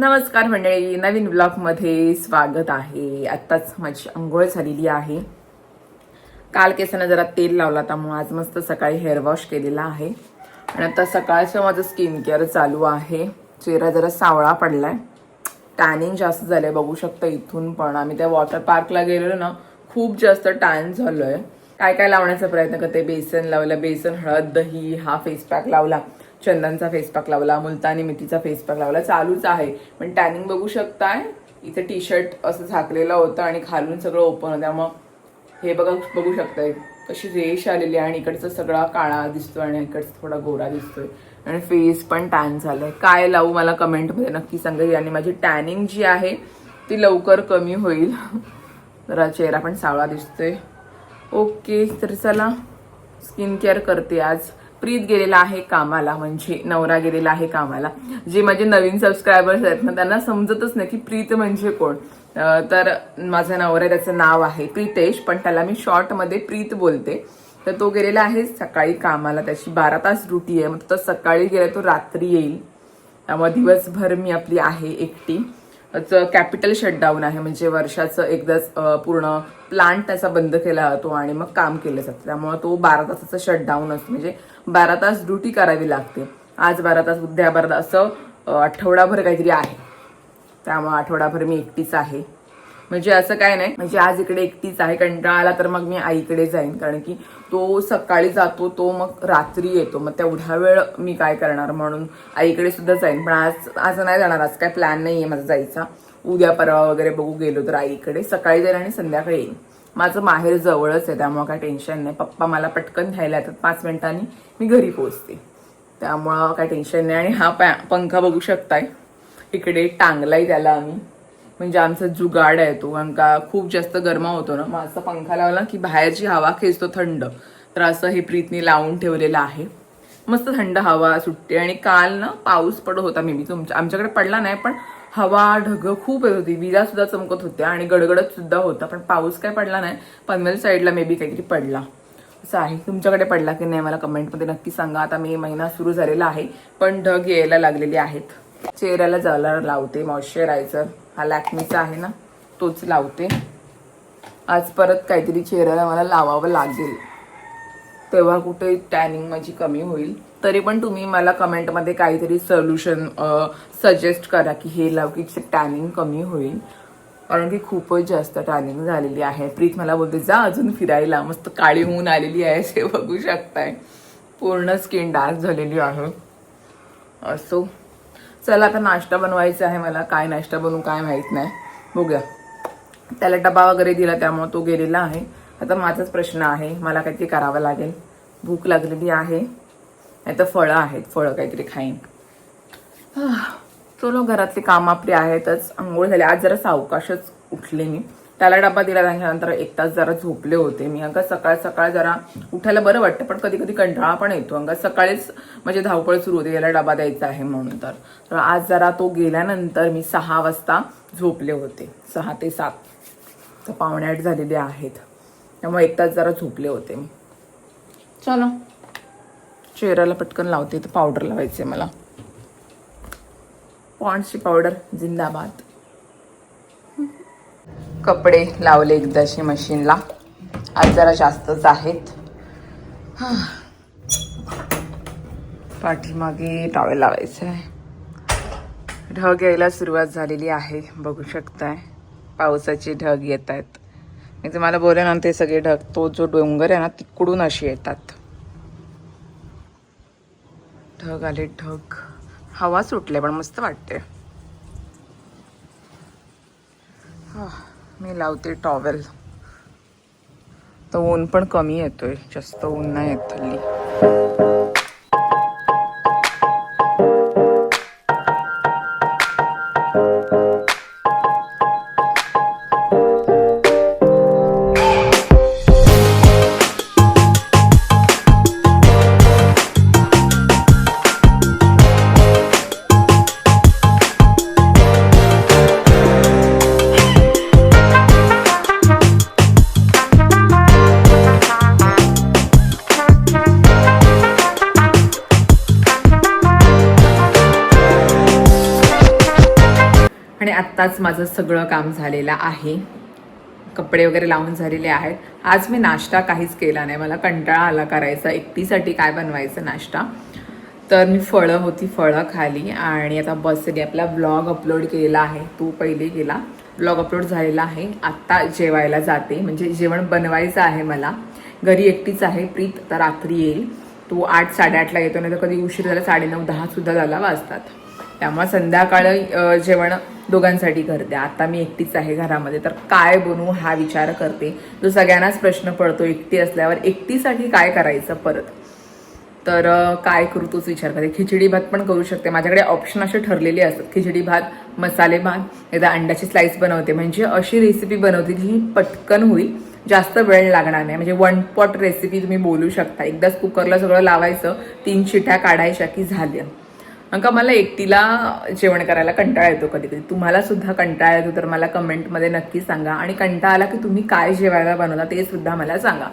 नमस्कार मंडळी नवीन ब्लॉगमध्ये स्वागत आहे. आत्ताच माझी आंघोळ झालेली आहे. काल केसांना जरा तेल लावला त्यामुळे आज मस्त सकाळी हेअर वॉश केलेला आहे. आणि आता सकाळचं माझं स्किन केअर चालू आहे. चेहरा जरा सावळा पडलाय. टॅनिंग जास्त झालं आहे बघू शकता इथून पण. आम्ही त्या वॉटर पार्कला गेलेलो ना खूप जास्त टॅन झालोय. काय काय लावण्याचा प्रयत्न करते? बेसन लावलं बेसन हळद दही हा फेस पॅक लावला. चंदनचा फेस पॅक लावला मुलतानी मेथीचा फेसपॅक लावला चालूच आहे. पण टॅनिंग बघू शकताय इथे टी शर्ट असं झाकलेलं होतं आणि खालून सगळं ओपन होतं. मग हे बघा बघू शकताय कशी रेश आलेली आहे आणि इकडचा सगळा काळा दिसतोय आणि इकडचा थोडा गोरा दिसतोय. आणि फेस पण टॅन झालंय. काय लावू मला कमेंटमध्ये नक्की सांगा. आणि माझी टॅनिंग जी आहे ती लवकर कमी होईल. जरा चेहरा पण सावळा दिसतोय. ओके तर चला स्किन केअर करते आज. प्रीत गेलेला आहे कामाला म्हणजे नवरा गेलेला आहे कामाला. जे माझे नवीन सबस्क्रायबर्स आहेत ना त्यांना समजतच नाही की प्रीत म्हणजे कोण. तर माझा नवरा त्याचं नाव आहे प्रीतेश पण त्याला मी शॉर्टमध्ये प्रीत बोलते. तर तो गेलेला आहे सकाळी कामाला त्याची बारा तास ड्युटी आहे. मग तो सकाळी गेला तो रात्री येईल. त्यामुळे दिवसभर मी आपली आहे एकटी. कॅपिटल शटडाऊन आहे. म्हणजे वर्षाचं एकदाच पूर्ण प्लांट त्याचा बंद केला जातो आणि मग काम केलं जातं. त्यामुळे तो बारा तासाचा शटडाऊन असतो. म्हणजे बारा तास ड्युटी करावी लागते. आज बारा तास उद्या बारा तास असं आठवडाभर काहीतरी आहे. त्यामुळे आठवडाभर मी एकटीच आहे. म्हणजे असं काय नाही. म्हणजे आज इकडे एकटीच आहे. कंटाळा आला तर मग मी आईकडे जाईन. कारण की तो सकाळी जातो तो मग रात्री येतो. मग तेवढा वेळ मी काय करणार म्हणून? आईकडे सुद्धा जाईन. पण आज आज नाही जाणार. आज काय प्लॅन नाही आहे माझा जायचा. उद्या परवा वगैरे बघू गेलो तर आईकडे. सकाळी जाईल आणि संध्याकाळी येईन. माझं माहेर जवळच आहे. त्यामुळं काय टेन्शन नाही. पप्पा मला पटकन घ्यायला येतात पाच मिनिटांनी. मी घरी पोहोचते. त्यामुळं काय टेन्शन नाही. आणि हा पॅ पंखा बघू शकताय. इकडे टांगलाय त्याला आम्ही. म्हणजे आमचा जुगाड आहे तो कारण का खूप जास्त गरमा होतो ना मग असं पंखा लावला की बाहेरची हवा खेचतो थंड. तर असं हे प्रीतने लावून ठेवलेलं आहे. मस्त थंड हवा सुटते आणि काल ना पाऊस पडत होता मे बी. तुमच्या आमच्याकडे पडला नाही पण हवा ढग खूप येत होती. विजा सुद्धा चमकत होत्या आणि गडगडत सुद्धा होता पण पाऊस काय पडला नाही. पनवेल साईडला मे बी काहीतरी पडला. असं आहे. तुमच्याकडे पडला की नाही मला कमेंटमध्ये नक्की सांगा. आता मे महिना सुरू झालेला आहे पण ढग यायला लागलेले आहेत. चेहऱ्याला जायला लावते मॉइश्चरायझर. हा लॅक्मीचा आहे ना तोच लावते. आज परत काहीतरी चेहऱ्याला मला लावावं लागेल. तेव्हा कुठे टॅनिंग माझी कमी होईल. तरी पण तुम्ही मला कमेंटमध्ये काहीतरी सोल्युशन सजेस्ट करा की हे लाव की टॅनिंग कमी होईल. कारण की खूपच जास्त टॅनिंग झालेली आहे. प्रीत मला बोलते जा अजून फिरायला मस्त काळी होऊन आलेली आहे हे बघू शकताय. पूर्ण स्किन डार्क झालेली आहे. असो. चला आता नाश्ता बनवायचा आहे मला. काय नाश्ता बनवू काय माहीत नाही. बघूया. त्याला डबा वगैरे दिला त्यामुळं तो गेलेला आहे. आता माझाच प्रश्न आहे. मला काहीतरी करावं लागेल. भूक लागलेली आहे. नाही तर फळं आहेत. फळं काहीतरी खाईन. चलो घरातली काम आपली आहेतच. आंघोळ झाली. आज जरा सावकाशच उठले मी. त्याला डबा दिला त्याच्यानंतर एक तास जरा झोपले होते. मी अगं सकाळ सकाळ जरा उठायला बरं वाटतं पण कधी कधी कंटाळा पण येतो. अगं सकाळीच म्हणजे धावपळ सुरू होते याला डबा द्यायचा आहे म्हणून तर. तर आज जरा तो गेल्यानंतर मी सहा वाजता झोपले होते. सहा ते सात तर पावणे आठ झालेले आहेत. त्यामुळे एक तास जरा झोपले होते मी. चलो. चेहऱ्याला पटकन लावते तर पावडर लावायचे मला. पॉन्ड्सची पावडर जिंदाबाद. कपडे लावले एकदाशी मशीनला. आज जरा जास्तच आहेत. पाठीमागे टावेल लावायचं आहे ढग यायला सुरुवात झालेली आहे बघू शकताय. पावसाचे ढग येत आहेत मी तुम्हाला बोलले ना ते सगळे ढग तो जो डोंगर आहे ना तिकडून अशी येतात. ढग आले ढग. हवा सुटले पण मस्त वाटते. हा, मी लावते टॉवेल. तर ऊन पण कमी येतोय. जास्त ऊन नाही येत हल्ली. आत्ताच माझं सगळं काम झालेलं आहे. कपडे वगैरे लावून झालेले आहेत. आज मी नाश्ता काहीच केला नाही. मला कंटाळा आला करायचा. एकटीसाठी काय बनवायचं नाश्ता? तर मी फळं होती फळं खाली. आणि आता बसने आपला ब्लॉग अपलोड केलेला आहे. तो पहिले केला ब्लॉग अपलोड झालेला आहे. आत्ता जेवायला जाते. म्हणजे जेवण बनवायचं आहे मला. घरी एकटीच आहे. प्रीत तर रात्री येईल. तो आठ साडेआठला येतो. नाही तर कधी उशीर झाला साडेनऊ दहा सुद्धा झाला वाजतात. त्यामुळे संध्याकाळी जेवण दोघांसाठी करते. आता मी एकटीच आहे घरामध्ये तर काय बनवू हा विचार करते. जो सगळ्यांनाच प्रश्न पडतो एकटी असल्यावर एकटीसाठी काय करायचं परत? तर काय करू तोच विचार करते. खिचडी भात पण करू शकते. माझ्याकडे ऑप्शन असे ठरलेले असतात. खिचडी भात मसाले भात एकदा अंड्याची स्लाईस बनवते. म्हणजे अशी रेसिपी बनवते की जी पटकन होईल. जास्त वेळ लागणार नाही. म्हणजे वन पॉट रेसिपी तुम्ही बोलू शकता. एकदाच कुकरला सगळं लावायचं. तीन शिट्या काढायच्या की झाल्या. मग का मला एकटीला जेवण करायला कंटाळा येतो कधी कधी तुम्हाला सुद्धा कंटाळा येतो तर मला कमेंटमध्ये नक्की सांगा. आणि कंटाळा आला की तुम्ही काय जेवायला बनवता ते सुद्धा मला सांगा.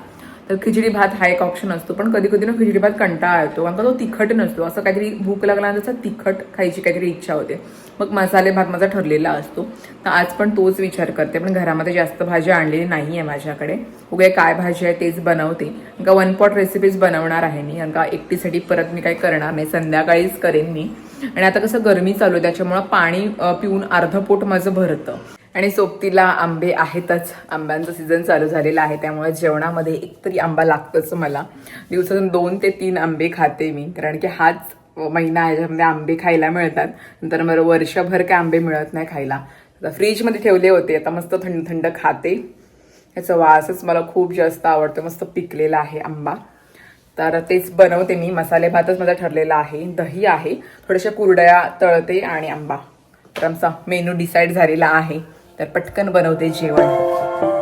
तर खिचडी भात हा एक ऑप्शन असतो. पण कधी कधी ना खिचडी भात कंटाळा येतो. कारण का तो तिखट नसतो. असं काहीतरी भूक लागल्यानंतर तिखट खायची काहीतरी इच्छा होते. मग मसाले भात माझा ठरलेला असतो. तर आज पण तोच विचार करते. पण घरामध्ये जास्त भाज्या आणलेली नाही आहे माझ्याकडे. उगे काय भाजी आहे तेच बनवते. का वन पॉट रेसिपीज बनवणार आहे मी. कारण का एकटीसाठी परत मी काही करणार नाही. संध्याकाळीच करेन मी. आणि आता कसं गरमी चालू आहे. त्याच्यामुळं पाणी पिऊन अर्ध पोट माझं भरतं. आणि सोबतीला आंबे आहेतच. आंब्यांचं सीझन चालू झालेला आहे त्यामुळे जेवणामध्ये एकतरी आंबा लागतोच मला. दिवसातून दोन ते तीन आंबे खाते मी कारण की हाच महिना आहे ज्यामध्ये आंबे खायला मिळतात. नंतर मला वर्षभर काय आंबे मिळत नाही खायला. आता फ्रीजमध्ये ठेवले होते आता मस्त थंड थंड खाते. याचा वासच मला खूप जास्त आवडतो मस्त पिकलेला आहे आंबा. तर तेच बनवते मी. मसाले भातच माझा ठरलेला आहे. दही आहे थोड्याशा कुरडया तळते आणि आंबा. तर आमचा मेनू डिसाईड झालेला आहे. तर पटकन बनवते जेवण.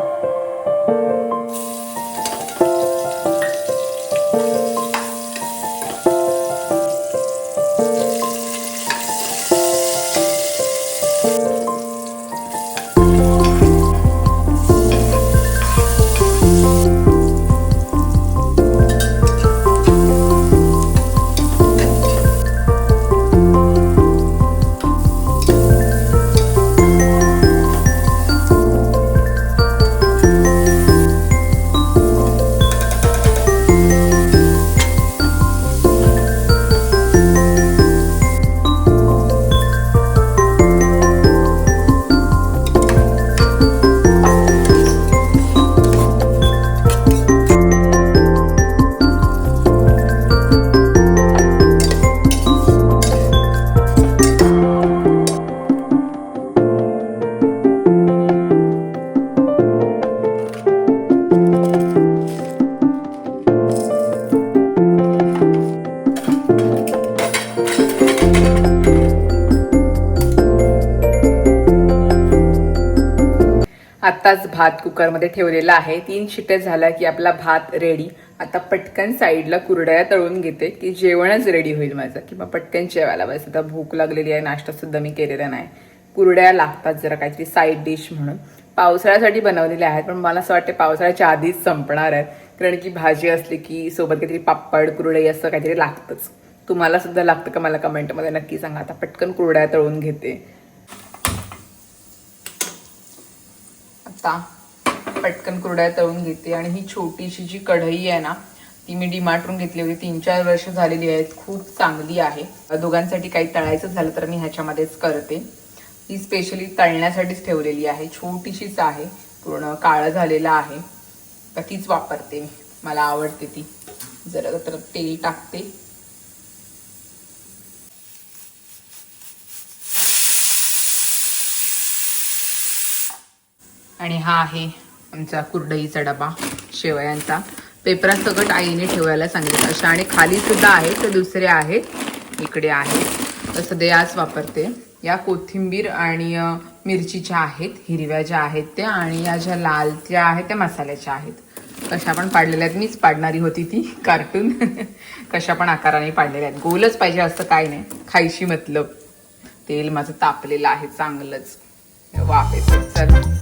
आत्ताच भात कुकरमध्ये ठेवलेला आहे. तीन शिट्या झाल्या की आपला भात रेडी आता पटकन साईडला कुरड्या तळून घेते की जेवणच रेडी होईल माझं. किंवा पटकन जेवायला बस. आता भूक लागलेली आहे नाश्तासुद्धा मी केलेला नाही. कुरड्या लागतात जरा काहीतरी साईड डिश म्हणून. पावसाळ्यासाठी बनवलेल्या आहेत पण मला असं वाटतं पावसाळ्याच्या आधीच संपणार आहेत. कारण की भाजी असली की सोबत काहीतरी पापड कुरडई असं काहीतरी लागतंच. तुम्हाला सुद्धा लागतं का मला कमेंटमध्ये नक्की सांगा. आता पटकन कुरड्या तळून घेते. आता पटकन कुरड्या तळून घेते आणि ही छोटीशी जी कढई आहे ना ती मी डिमार्टरून घेतली होती. तीन चार वर्ष झालेली आहेत. खूप चांगली आहे. दोघांसाठी काही तळायचं झालं तर मी ह्याच्यामध्येच करते. ही स्पेशली तळण्यासाठीच ठेवलेली आहे. छोटीशीच आहे. पूर्ण काळं झालेलं आहे. तर तीच वापरते मी. मला आवडते ती. जरा तर तेल टाकते. आणि हा आहे आमचा कुरडईचा डबा शेवयांचा. पेपरात सगळं आईने ठेवायला सांगितलं. अशा आणि खाली सुद्धा आहे तर दुसरे आहेत. इकडे आहेत तसं ते आज वापरते. या कोथिंबीर आणि मिरचीच्या आहेत हिरव्या ज्या आहेत त्या आणि या ज्या लाल ज्या आहेत त्या मसाल्याच्या आहेत. कशा पण पाडलेल्या आहेत. मीच पाडणारी होती ती कार्टून. कशा पण आकाराने पाडलेल्या आहेत. गोलच पाहिजे असं काय नाही. खायशी मतलब. तेल माझं तापलेलं आहे चांगलंच. वाफ येते. चला.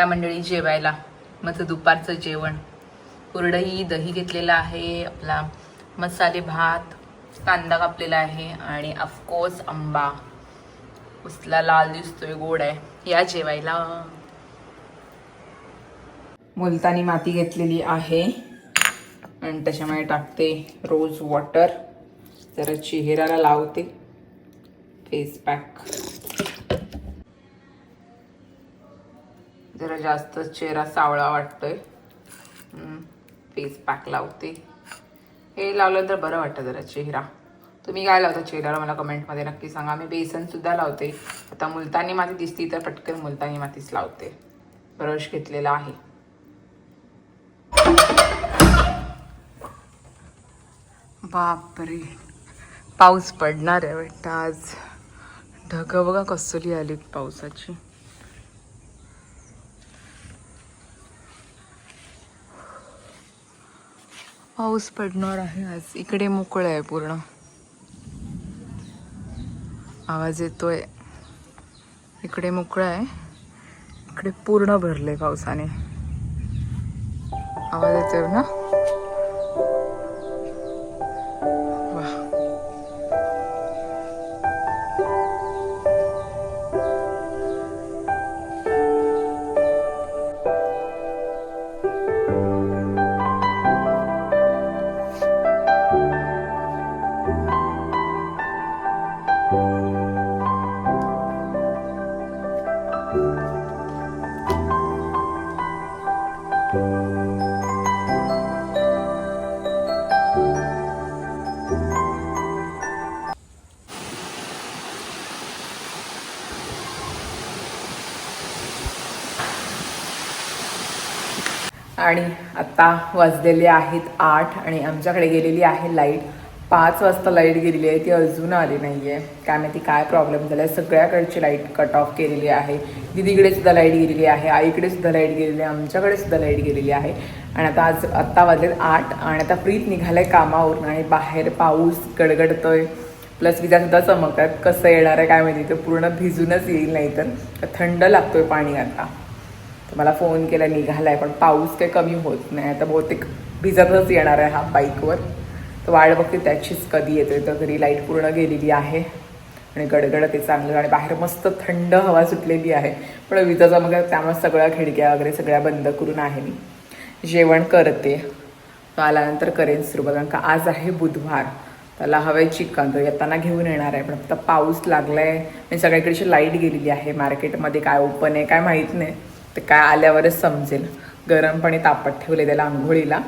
या मंडळी जेवायला. मग दुपारचं जेवण. कुरडई दही घेतलेलं आहे आपला मसाले भात कांदा कापलेला आहे आणि ऑफकोर्स आंबा. उसला लाल दिसतोय गोड आहे. या जेवायला. मुलतानी माती घेतलेली आहे. आणि त्याच्यामुळे टाकते रोज वॉटर जरा चेहऱ्याला लावते. फेस पॅक जरा जास्त चेहरा सावळा वाटतोय. फेस पॅक लावते. हे लावलं तर बरं वाटतं जरा चेहरा. तुम्ही काय लावता चेहऱ्याला मला कमेंटमध्ये नक्की सांगा. मी बेसन सुद्धा लावते. आता मुलतानी माती दिसती तर पटकन मुलतानी मातीच लावते. ब्रश घेतलेला आहे. बापरे. पाऊस पडणार आहे वाटतं आज. ढगं बघा कसली आलीत पावसाची. पाऊस पडणार आहे आज. इकडे मोकळं आहे पूर्ण. आवाज येतोय. इकडे मोकळं आहे. इकडे पूर्ण भरले पावसाने. आवाज येतोय ना? आणि आत्ता वाजलेले आहेत आठ आणि आमच्याकडे गेलेली आहे लाइट. पाच वाजता लाइट गेलेली आहे ती अजून आली नाही आहे काय माहिती काय प्रॉब्लेम झाला आहे सगळ्याकडची लाइट कट ऑफ केलेली आहे. दिदीकडे सुद्धा लाइट गेलेली आहे आईकडे सुद्धा लाइट गेलेली आहे आमच्याकडे सुद्धा लाइट गेलेली आहे. आणि आता आज आत्ता वाजलेत आठ आणि आता प्रीत आहे कामावरून आणि बाहेर पाऊस गडगडतोय. प्लस विजासुद्धा चमकतात. कसं येणार आहे काय माहिती. ते पूर्ण भिजूनच येईल नाही तर थंड लागतोय पाणी आता. तर मला फोन केला निघालाय पण पाऊस काही कमी होत नाही. आता बहुतेक भिजतच येणार आहे हा बाईकवर तर वाट बघते त्याचीच कधी येतोय. तर घरी लाइट पूर्ण गेलेली आहे आणि गडगड ते चांगलं आणि बाहेर मस्त थंड हवा सुटलेली आहे. पण विजाचा मग त्यामुळे सगळ्या खिडक्या वगैरे सगळ्या बंद करून आहे मी. जेवण करते. आल्यानंतर करेन सुरुवात. कारण का आज आहे बुधवार. त्याला हवे चिकन तर येताना घेऊन येणार आहे. पण आता पाऊस लागला आहे आणि सगळीकडची लाइट गेलेली आहे. मार्केटमध्ये काय ओपन आहे काय माहीत नाही. ते काय आल्यावरच समजेल. गरम पाणी तापत ठेवले त्याला आंघोळीला.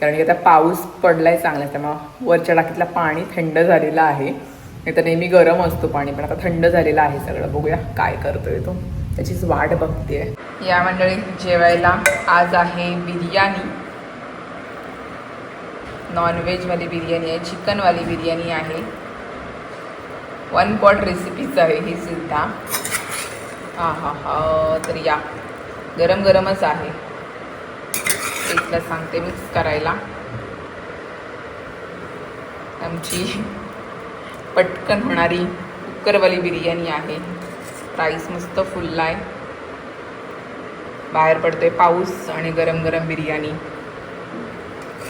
कारण की आता पाऊस पडला आहे चांगला त्यामुळं वरच्या टाकीतलं पाणी थंड झालेलं आहे. नाही तर नेहमी गरम असतो पाणी पण आता थंड झालेलं आहे सगळं. बघूया काय करतोय तो. त्याचीच वाट बघते या मंडळी जेवायला आज आहे बिर्याणी. नॉनव्हेजवाली बिर्याणी आहे चिकनवाली बिर्याणी आहे. वन पॉट रेसिपीच आहे ही सुद्धा. हा हा हा तर या. गरम गरमच आहे. एकला सांगते मिक्स करायला. आमची पटकन होणारी कुकरवाली बिर्याणी आहे. राईस मस्त फुलला आहे. बाहेर पडतोय पाऊस आणि गरम गरम बिर्याणी.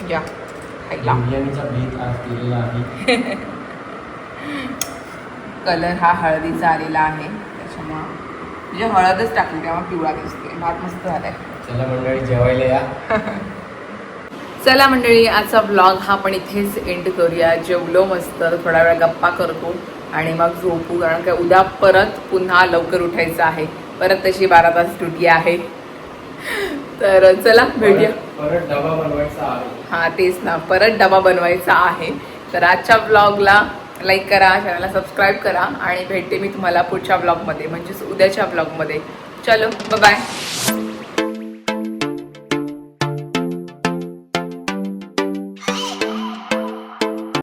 या खायला. कलर हा हळदीचा आलेला आहे. त्याच्यामुळं म्हणजे हळदच टाकली तेव्हा पिवळा दिसते भात मस्त झालाय. चला मंडळी जेवायला या. चला मंडळी आजचा ब्लॉग हा पण इथेच एंड करूया. जेवलो मस्त थोडा वेळ गप्पा करतो आणि मग झोपू कारण काय उद्या परत पुन्हा लवकर उठायचं आहे. परत तशी बारा तास ड्युटी आहे. तर चला भेटूया. परत- परत डबा बनवायचा आहे. हा तेच ना. परत डबा बनवायचा आहे. तर आजच्या ब्लॉगला लाईक करा चॅनलला सबस्क्राईब करा आणि भेटते मी तुम्हाला पुढच्या ब्लॉगमध्ये म्हणजेच उद्याच्या ब्लॉगमध्ये चलो बाय